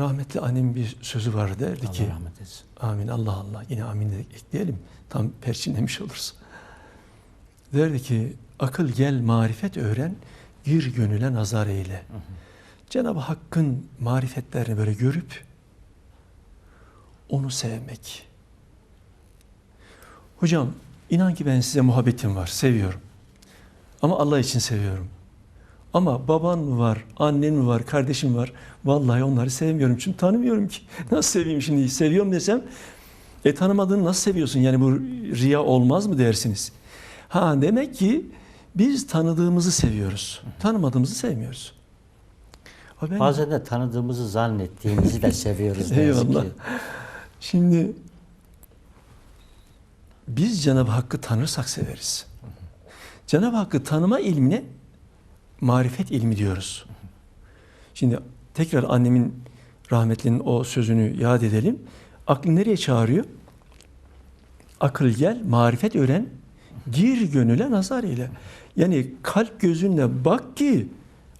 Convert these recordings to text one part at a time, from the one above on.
rahmetli annemin bir sözü var derdi Allah ki rahmet etsin. amin Allah Allah yine amin de ekleyelim tam perçinlemiş oluruz. Derdi ki akıl gel marifet öğren gir gönüle nazar eyle. Cenab-ı Hakk'ın marifetlerini böyle görüp onu sevmek. Hocam inan ki ben size muhabbetim var, seviyorum. Ama Allah için seviyorum. Ama baban var, annen mi var, kardeşim var. Vallahi onları sevmiyorum çünkü tanımıyorum ki. Nasıl seveyim şimdi? Seviyorum desem, e tanımadığını nasıl seviyorsun? Yani bu riya olmaz mı dersiniz? Ha demek ki biz tanıdığımızı seviyoruz. Tanımadığımızı sevmiyoruz. Ben- Bazen de tanıdığımızı zannettiğimizi de seviyoruz. Eyvallah. ki. Şimdi biz Cenab-ı Hakk'ı tanırsak severiz. Cenab-ı Hakk'ı tanıma ilmine marifet ilmi diyoruz. Şimdi tekrar annemin rahmetlinin o sözünü yad edelim. Aklı nereye çağırıyor? Akıl gel, marifet öğren, gir gönüle nazar ile. Yani kalp gözünle bak ki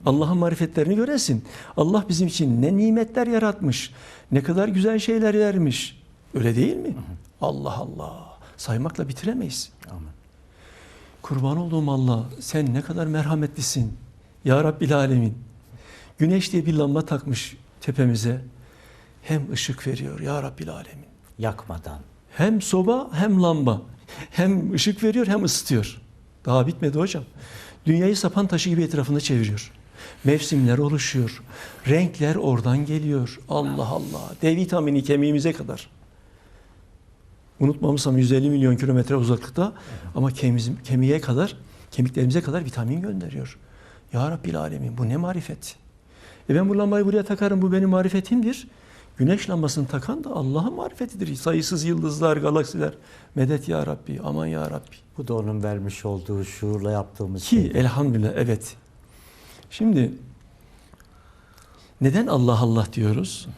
Allah'ın marifetlerini göresin. Allah bizim için ne nimetler yaratmış, ne kadar güzel şeyler vermiş. Öyle değil mi? Allah Allah. Saymakla bitiremeyiz. Amin. Kurban olduğum Allah sen ne kadar merhametlisin. Ya Rabbil Alemin. Güneş diye bir lamba takmış tepemize. Hem ışık veriyor Ya Rabbil Alemin. Yakmadan. Hem soba hem lamba. Hem ışık veriyor hem ısıtıyor. Daha bitmedi hocam. Dünyayı sapan taşı gibi etrafında çeviriyor. Mevsimler oluşuyor. Renkler oradan geliyor. Allah Allah. D vitamini kemiğimize kadar. Unutmamışsam 150 milyon kilometre uzaklıkta ama kemiğimiz, kemiğe kadar, kemiklerimize kadar vitamin gönderiyor. Ya Rabbil Alemin bu ne marifet. E ben bu lambayı buraya takarım bu benim marifetimdir. Güneş lambasını takan da Allah'ın marifetidir. Sayısız yıldızlar, galaksiler. Medet ya Rabbi, aman ya Rabbi. Bu da onun vermiş olduğu şuurla yaptığımız Ki şey. elhamdülillah evet. Şimdi neden Allah Allah diyoruz?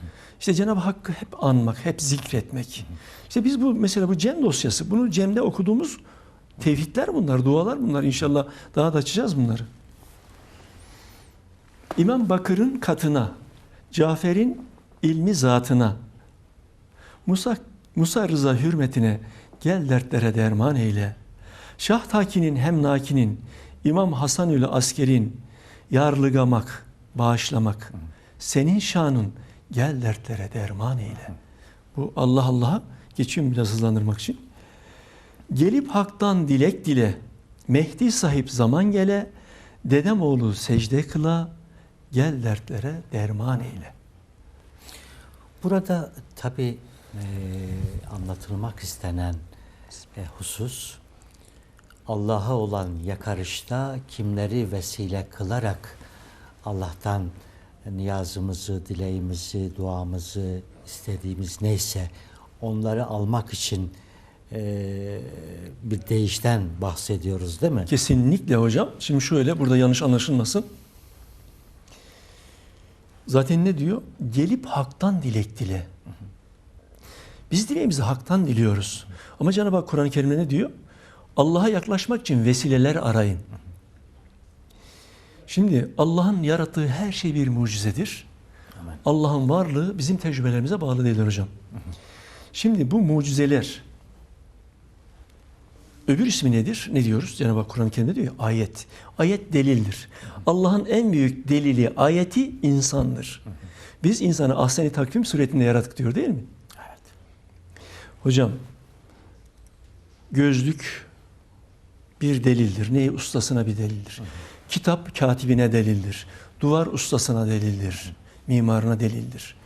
İşte Cenab-ı Hakk'ı hep anmak, hep zikretmek. İşte biz bu mesela bu Cem dosyası, bunu Cem'de okuduğumuz tevhidler bunlar, dualar bunlar. İnşallah daha da açacağız bunları. İmam Bakır'ın katına, Cafer'in ilmi zatına, Musa, Musa Rıza hürmetine gel dertlere derman eyle. Şah Taki'nin hem Naki'nin, İmam Hasanül Asker'in yarlıgamak, bağışlamak, senin şanın gel dertlere derman eyle. Bu Allah Allah'a geçiyorum biraz hızlandırmak için. Gelip haktan dilek dile, Mehdi sahip zaman gele, dedem oğlu secde kıla, gel dertlere derman eyle. Burada tabi anlatılmak istenen e, husus Allah'a olan yakarışta kimleri vesile kılarak Allah'tan niyazımızı, dileğimizi, duamızı, istediğimiz neyse onları almak için e, bir değişten bahsediyoruz değil mi? Kesinlikle hocam. Şimdi şöyle burada yanlış anlaşılmasın. Zaten ne diyor? Gelip haktan dilek dile. Biz dileğimizi haktan diliyoruz. Ama Cenab-ı Hak Kur'an-ı Kerim'de ne diyor? Allah'a yaklaşmak için vesileler arayın. Şimdi Allah'ın yarattığı her şey bir mucizedir. Allah'ın varlığı bizim tecrübelerimize bağlı değildir hocam. Şimdi bu mucizeler öbür ismi nedir? Ne diyoruz? Cenab-ı Hak Kur'an-ı Kerim'de diyor ya, ayet. Ayet delildir. Allah'ın en büyük delili, ayeti insandır. Biz insanı ahseni takvim suretinde yarattık diyor değil mi? Evet. Hocam gözlük bir delildir. Neyi ustasına bir delildir. Kitap katibine delildir. Duvar ustasına delildir. Mimarına delildir.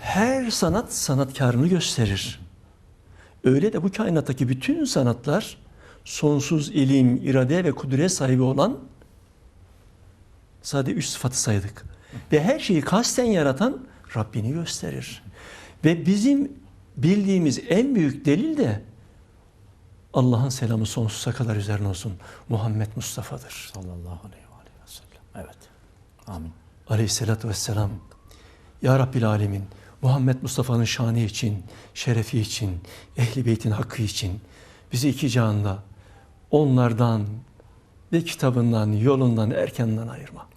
Her sanat sanatkarını gösterir. Öyle de bu kainattaki bütün sanatlar sonsuz ilim, irade ve kudret sahibi olan sadece üç sıfatı saydık. Ve her şeyi kasten yaratan Rabbini gösterir. Ve bizim bildiğimiz en büyük delil de Allah'ın selamı sonsuza kadar üzerine olsun. Muhammed Mustafa'dır. Sallallahu aleyhi ve sellem. Evet. Amin. Aleyhisselatü vesselam. Ya Rabbil Alemin, Muhammed Mustafa'nın şanı için, şerefi için, ehli beytin hakkı için bizi iki cihanda onlardan ve kitabından, yolundan, erkenden ayırma.